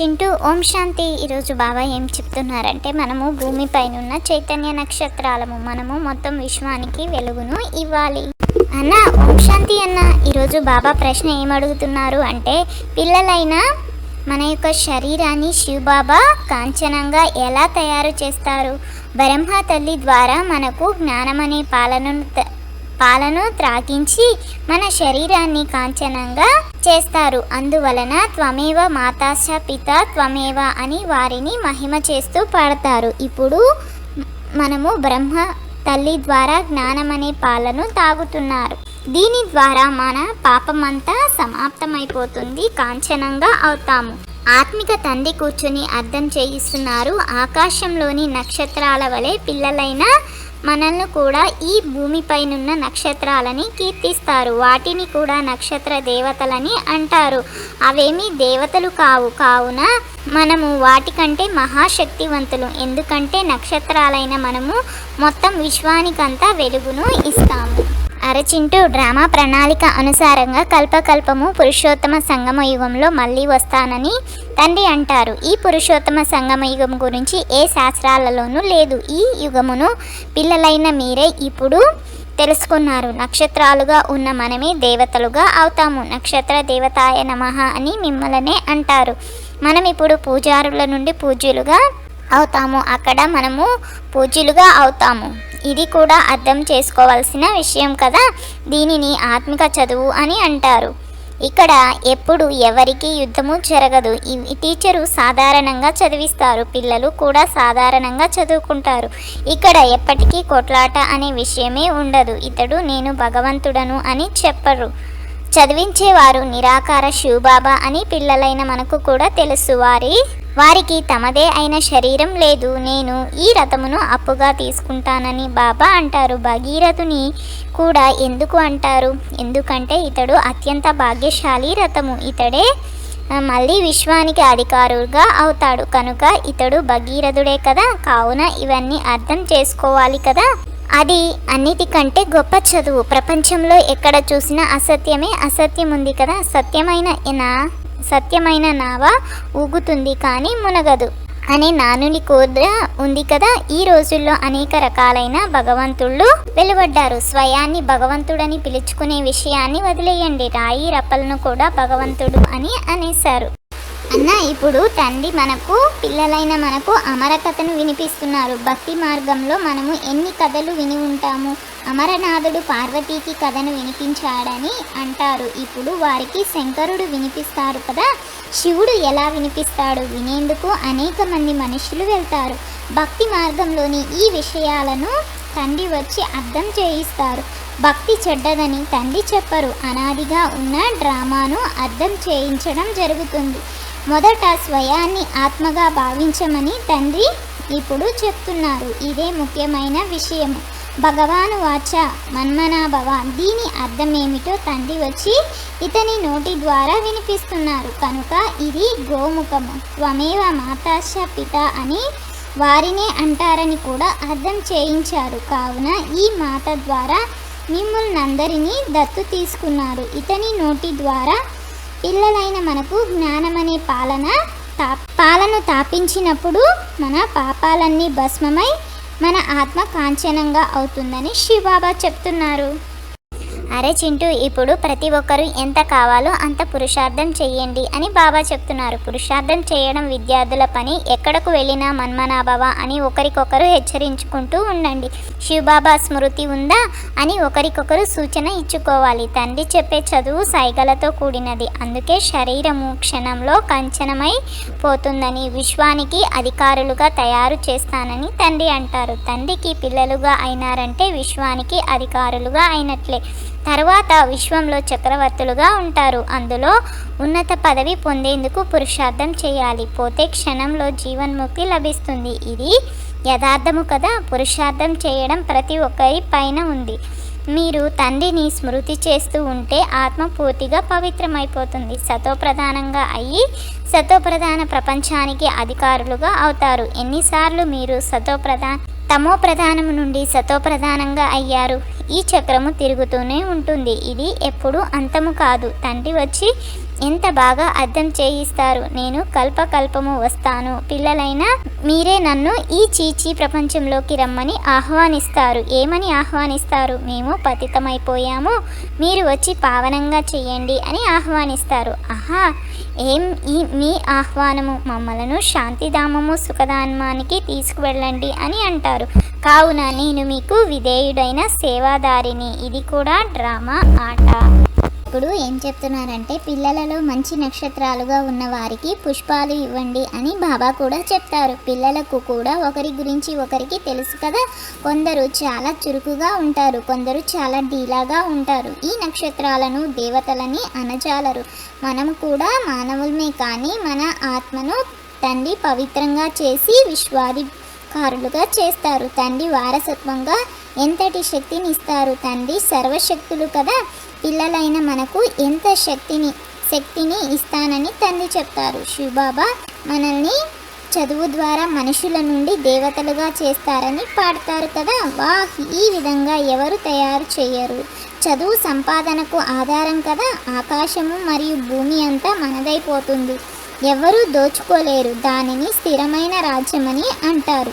చింటూ ఓం శాంతి. ఈరోజు బాబా ఏం చెప్తున్నారంటే మనము భూమిపైన ఉన్న చైతన్య నక్షత్రాలము మనము మొత్తం విశ్వానికి వెలుగును ఇవ్వాలి. అన్న ఓం శాంతి అన్న ఈరోజు బాబా ప్రశ్న ఏమడుగుతున్నారు అంటే పిల్లలైన మన యొక్క శరీరాన్ని శివబాబా కాంచనంగా ఎలా తయారు చేస్తారు? బ్రహ్మ తల్లి ద్వారా మనకు జ్ఞానం అనే పాలనను పాలను త్రాగించి మన శరీరాన్ని కాంచనంగా చేస్తారు. అందువలన త్వమేవ మాతాశ పిత త్వమేవ అని వారిని మహిమ చేస్తూ పాడతారు. ఇప్పుడు మనము బ్రహ్మ తల్లి ద్వారా జ్ఞానం అనే పాలను తాగుతున్నారు. దీని ద్వారా మన పాపమంతా సమాప్తమైపోతుంది. కాంచనంగా అవుతాము. ఆత్మిక తండ్రి కూర్చుని అర్థం చేయిస్తున్నారు. ఆకాశంలోని నక్షత్రాల వలె పిల్లలైన మనల్ని కూడా ఈ భూమిపైనున్న నక్షత్రాలని కీర్తిస్తారు. వాటిని కూడా నక్షత్ర దేవతలని అంటారు. అవేమి దేవతలు కావు. కావున మనము వాటికంటే మహాశక్తివంతులు. ఎందుకంటే నక్షత్రాలైన మనము మొత్తం విశ్వానికంతా వెలుగును ఇస్తాము. అరచింటూ డ్రామా ప్రణాళిక అనుసారంగా కల్పకల్పము పురుషోత్తమ సంగమ యుగంలో మళ్ళీ వస్తానని తండ్రి అంటారు. ఈ పురుషోత్తమ సంగమ యుగం గురించి ఏ శాస్త్రాలలోనూ లేదు. ఈ యుగమును పిల్లలైన మీరే ఇప్పుడు తెలుసుకున్నారు. నక్షత్రాలుగా ఉన్న మనమే దేవతలుగా అవుతాము. నక్షత్ర దేవతాయ నమః అని మిమ్మలనే అంటారు. మనం ఇప్పుడు పూజారుల నుండి పూజ్యులుగా అవుతాము. అక్కడ మనము పూజ్యులుగా అవుతాము. ఇది కూడా అర్థం చేసుకోవాల్సిన విషయం కదా? దీనిని ఆత్మిక చదువు అని అంటారు. ఇక్కడ ఎప్పుడు ఎవరికి యుద్ధము జరగదు. ఈ టీచరు సాధారణంగా చదివిస్తారు. పిల్లలు కూడా సాధారణంగా చదువుకుంటారు. ఇక్కడ ఎప్పటికీ కొట్లాట అనే విషయమే ఉండదు. ఇతడు నేను భగవంతుడను అని చెప్పరు. చదివించేవారు నిరాకార శివబాబా అని పిల్లలైన మనకు కూడా తెలుసు. వారి వారికి తమదే అయిన శరీరం లేదు. నేను ఈ రథమును అప్పుగా తీసుకుంటానని బాబా అంటారు. భగీరథుని కూడా ఎందుకు అంటారు? ఎందుకంటే ఇతడు అత్యంత భాగ్యశాలి రథము. ఇతడే మళ్ళీ విశ్వానికి అధికారుగా అవుతాడు. కనుక ఇతడు భగీరథుడే కదా? కావున ఇవన్నీ అర్థం చేసుకోవాలి కదా? అది అన్నిటికంటే గొప్ప చదువు. ప్రపంచంలో ఎక్కడ చూసినా అసత్యమే అసత్యం ఉంది కదా? సత్యమైన నా సత్యమైన నావ ఊగుతుంది కానీ మునగదు. అనే నానుని కోద్ర ఉంది కదా ఈ రోజుల్లో అనేక రకాలైన భగవంతుళ్ళు వెలువడ్డారు. స్వయాన్ని భగవంతుడని పిలుచుకునే విషయాన్ని వదిలేయండి. రాయి రప్పలను కూడా భగవంతుడు అని అనేశారు. అన్న ఇప్పుడు తండ్రి మనకు పిల్లలైన మనకు అమర కథను వినిపిస్తున్నారు. భక్తి మార్గంలో మనము ఎన్ని కథలు విని ఉంటాము? అమరనాథుడు పార్వతీకి కథను వినిపించాడని అంటారు. ఇప్పుడు వారికి శంకరుడు వినిపిస్తారు కదా? శివుడు ఎలా వినిపిస్తాడు? వినేందుకు అనేక మంది మనుషులు వెళ్తారు. భక్తి మార్గంలోని ఈ విషయాలను తండ్రి వచ్చి అర్థం చేయిస్తారు. భక్తి చెడ్డదని తండ్రి చెప్పరు. అనాదిగా ఉన్న డ్రామాను అర్థం చేయించడం జరుగుతుంది. మొదట స్వయాన్ని ఆత్మగా భావించమని తండ్రి ఇప్పుడు చెప్తున్నారు. ఇదే ముఖ్యమైన విషయం భగవాను వాచ మన్మనాభవ దీని అర్థం ఏమిటో తండ్రి వచ్చి ఇతని నోటి ద్వారా వినిపిస్తున్నారు. కనుక ఇది గోముఖము. త్వమేవ మాతాశ పిత అని వారినే అంటారని కూడా అర్థం చేయించారు. కావున ఈ మాట ద్వారా మిమ్మల్నందరినీ దత్తు తీసుకున్నారు. ఇతని నోటి ద్వారా పిల్లలైన మనకు జ్ఞానమనే పాలన తా పాలను తాపించినప్పుడు మన పాపాలన్నీ భస్మమై మన ఆత్మ కాంచనంగా అవుతుందని శివబాబా చెప్తున్నారు. అరే చింటూ ఇప్పుడు ప్రతి ఒక్కరూ ఎంత కావాలో అంత పురుషార్థం చెయ్యండి అని బాబా చెప్తున్నారు. పురుషార్థం చేయడం విద్యార్థుల పని. ఎక్కడకు వెళ్ళినా మన్మనాభవ అని ఒకరికొకరు హెచ్చరించుకుంటూ ఉండండి. శివబాబా స్మృతి ఉందా అని ఒకరికొకరు సూచన ఇచ్చుకోవాలి. తండ్రి చెప్పే చదువు సైగలతో కూడినది. అందుకే శరీరము క్షణంలో కంచనమై పోతుందని విశ్వానికి అధికారులుగా తయారు చేస్తానని తండ్రి అంటారు. తండ్రికి పిల్లలుగా అయినారంటే విశ్వానికి అధికారులుగా అయినట్లే. తర్వాత విశ్వంలో చక్రవర్తులుగా ఉంటారు. అందులో ఉన్నత పదవి పొందేందుకు పురుషార్థం చేయాలి. పోతే క్షణంలో జీవన్ముక్తి లభిస్తుంది. ఇది యథార్థము కదా? పురుషార్థం చేయడం ప్రతి ఒక్కరి పైన ఉంది. మీరు తండ్రిని స్మృతి చేస్తూ ఉంటే ఆత్మ పూర్తిగా పవిత్రమైపోతుంది. సతోప్రధానంగా అయ్యి సతోప్రధాన ప్రపంచానికి అధికారులుగా అవుతారు. ఎన్నిసార్లు మీరు సతోప్రధాన తమో ప్రధానం నుండి సతోప్రధానంగా అయ్యారు? ఈ చక్రము తిరుగుతూనే ఉంటుంది. ఇది ఎప్పుడు అంతము కాదు. తండ్రి వచ్చి ఎంత బాగా అర్థం చేయిస్తారు. నేను కల్పకల్పము వస్తాను. పిల్లలైనా మీరే నన్ను ఈ చీచీ ప్రపంచంలోకి రమ్మని ఆహ్వానిస్తారు. ఏమని ఆహ్వానిస్తారు? మేము పతితమైపోయాము. మీరు వచ్చి పావనంగా చేయండి అని ఆహ్వానిస్తారు. ఆహా! ఏం ఈ మీ ఆహ్వానము? మమ్మలను శాంతిధామము సుఖధామానికి తీసుకువెళ్ళండి అని అంటారు. కావున నేను మీకు విధేయుడైన సేవాదారిని. ఇది కూడా డ్రామా ఆట. ఇప్పుడు ఏం చెప్తున్నారంటే పిల్లలలో మంచి నక్షత్రాలుగా ఉన్న వారికి పుష్పాలు ఇవ్వండి అని బాబా కూడా చెప్తారు. పిల్లలకు కూడా ఒకరి గురించి ఒకరికి తెలుసు కదా కొందరు చాలా చురుకుగా ఉంటారు కొందరు చాలా డీలాగా ఉంటారు. ఈ నక్షత్రాలను దేవతలని అనజాలరు. మనం కూడా మానవులమే కానీ మన ఆత్మను తండ్రి పవిత్రంగా చేసి విశ్వాదికారులుగా చేస్తారు. తండ్రి వారసత్వంగా ఎంతటి శక్తిని ఇస్తారు? తండ్రి సర్వశక్తులు కదా. పిల్లలైన మనకు ఎంత శక్తిని శక్తిని ఇస్తానని తండ్రి చెప్తారు. శివబాబా మనల్ని చదువు ద్వారా మనుషుల నుండి దేవతలుగా చేస్తారని పాడతారు కదా? వాహ్! ఈ విధంగా ఎవరు తయారు చేయరు? చదువు సంపాదనకు ఆధారం కదా? ఆకాశము మరియు భూమి అంతా మనదైపోతుంది. ఎవరూ దోచుకోలేరు. దానిని స్థిరమైన రాజ్యమని అంటారు.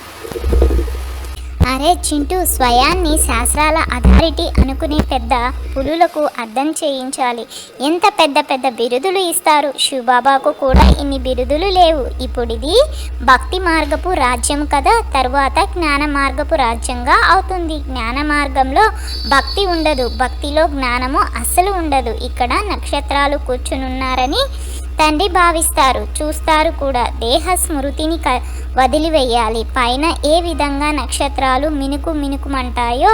అరే చింటూ స్వయాన్ని శాస్త్రాల అథారిటీ అనుకునే పెద్ద పులులకు అర్థం చేయించాలి. ఎంత పెద్ద పెద్ద బిరుదులు ఇస్తారు? శివబాబాకు కూడా ఇన్ని బిరుదులు లేవు. ఇప్పుడిది భక్తి మార్గపు రాజ్యం కదా. తరువాత జ్ఞాన మార్గపు రాజ్యంగా అవుతుంది. జ్ఞాన మార్గంలో భక్తి ఉండదు. భక్తిలో జ్ఞానము అస్సలు ఉండదు. ఇక్కడ నక్షత్రాలు కూర్చునున్నారని తండ్రి భావిస్తారు. చూస్తారు కూడా. దేహ స్మృతిని క వదిలివేయాలి. పైన ఏ విధంగా నక్షత్రాలు మినుకు మినుకుమంటాయో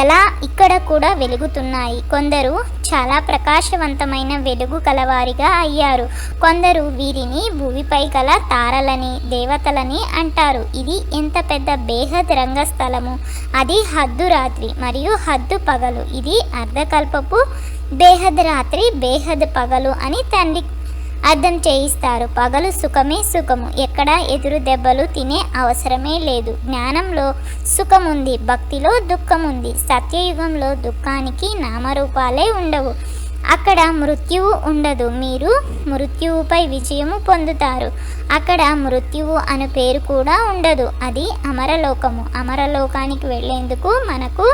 ఎలా ఇక్కడ కూడా వెలుగుతున్నాయి. కొందరు చాలా ప్రకాశవంతమైన వెలుగు కలవారిగా అయ్యారు. కొందరు వీరిని భూమిపై గల తారలని దేవతలని అంటారు. ఇది ఎంత పెద్ద బేహద్ రంగస్థలము! అది హద్దు రాత్రి మరియు హద్దు పగలు. ఇది అర్ధకల్పపు బేహద్ రాత్రి బేహద్ పగలు అని తండ్రి అర్థం చేయిస్తారు. పగలు సుఖమే సుఖము. ఎక్కడ ఎదురు దెబ్బలు తినే అవసరమే లేదు. జ్ఞానంలో సుఖముంది భక్తిలో దుఃఖముంది. సత్యయుగంలో దుఃఖానికి నామరూపాలే ఉండవు. అక్కడ మృత్యువు ఉండదు. మీరు మృత్యువుపై విజయము పొందుతారు. అక్కడ మృత్యువు అను పేరు కూడా ఉండదు. అది అమరలోకము. అమరలోకానికి వెళ్ళేందుకు మనకు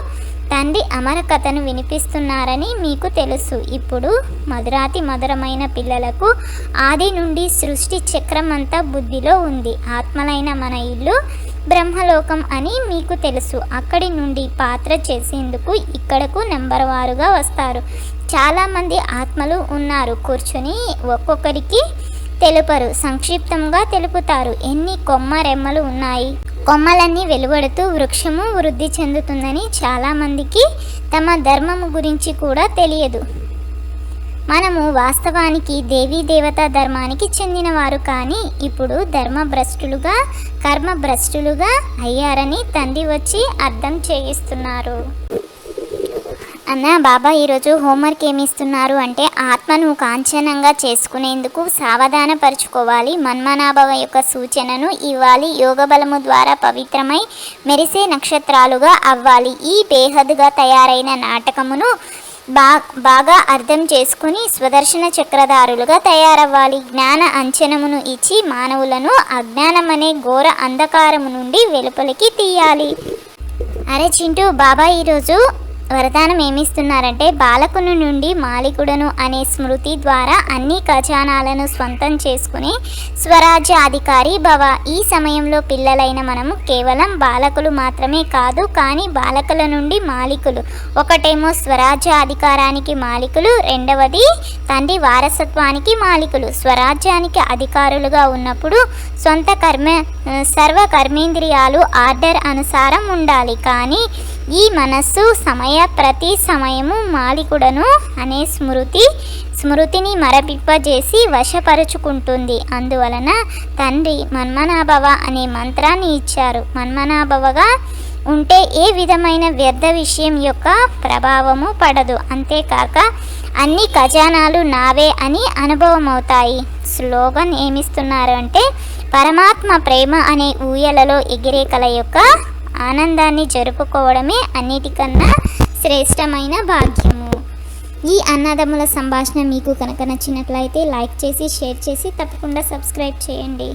తండ్రి అమర కథను వినిపిస్తున్నారని మీకు తెలుసు. ఇప్పుడు మధురాతి మధురమైన పిల్లలకు ఆది నుండి సృష్టి చక్రం అంతా బుద్ధిలో ఉంది. ఆత్మలైన మన ఇల్లు బ్రహ్మలోకం అని మీకు తెలుసు. అక్కడి నుండి పాత్ర చేసేందుకు ఇక్కడకు నెంబర్ వారుగా వస్తారు. చాలామంది ఆత్మలు ఉన్నారు. కూర్చొని ఒక్కొక్కరికి తెలుపరు. సంక్షిప్తంగా తెలుపుతారు. ఎన్ని కొమ్మ రెమ్మలు ఉన్నాయి? కొమ్మలన్నీ వెలువడుతూ వృక్షము వృద్ధి చెందుతుందని చాలామందికి తమ ధర్మము గురించి కూడా తెలియదు. మనము వాస్తవానికి దేవీ దేవతా ధర్మానికి చెందినవారు కానీ ఇప్పుడు ధర్మభ్రష్టులుగా కర్మభ్రష్టులుగా అయ్యారని తండ్రి వచ్చి అర్థం చేయిస్తున్నారు. అన్న బాబా ఈరోజు హోంవర్క్ ఏమి ఇస్తున్నారు అంటే ఆత్మను కాంచనంగా చేసుకునేందుకు సావధానపరుచుకోవాలి. మన్మనాభవ యొక్క సూచనను ఇవ్వాలి. యోగ బలము ద్వారా పవిత్రమై మెరిసే నక్షత్రాలుగా అవ్వాలి. ఈ బేహద్గా తయారైన నాటకమును బా బాగా అర్థం చేసుకుని స్వదర్శన చక్రధారులుగా తయారవ్వాలి. జ్ఞాన అంచనమును ఇచ్చి మానవులను అజ్ఞానమనే ఘోర అంధకారము నుండి వెలుపలికి తీయాలి. అరే చింటూ బాబా ఈరోజు వరదానం ఏమిస్తున్నారంటే బాలకుని నుండి మాలికుడను అనే స్మృతి ద్వారా అన్ని ఖజానాలను స్వంతం చేసుకుని స్వరాజ్యాధికారి భవ. ఈ సమయంలో పిల్లలైన మనము కేవలం బాలకులు మాత్రమే కాదు కానీ బాలకుల నుండి మాలికులు. ఒకటేమో స్వరాజ్య అధికారానికి మాలికులు రెండవది తండ్రి వారసత్వానికి మాలికులు. స్వరాజ్యానికి అధికారులుగా ఉన్నప్పుడు సొంత కర్మ సర్వ కర్మేంద్రియాలు ఆర్డర్ అనుసారం ఉండాలి. కానీ ఈ మనస్సు సమయ ప్రతి సమయము మాలికుడను అనే స్మృతి స్మృతిని మరపిప్పజేసి వశపరుచుకుంటుంది. అందువలన తండ్రి మన్మనాభవ అనే మంత్రాన్ని ఇచ్చారు. మన్మనాభవగా ఉంటే ఏ విధమైన వ్యర్థ విషయం యొక్క ప్రభావము పడదు. అంతేకాక అన్ని ఖజానాలు నావే అని అనుభవం అవుతాయి స్లోగన్ ఏమిస్తున్నారు అంటే పరమాత్మ ప్రేమ అనే ఊయలలో ఎగిరేకల యొక్క ఆనందాన్ని జరుపుకోవడమే అన్నిటికన్నా శ్రేష్టమైన భాగ్యము. ఈ అన్నదమ్ముల సంభాషణ మీకు కనుక నచ్చినట్లయితే లైక్ చేసి షేర్ చేసి తప్పకుండా సబ్స్క్రైబ్ చేయండి.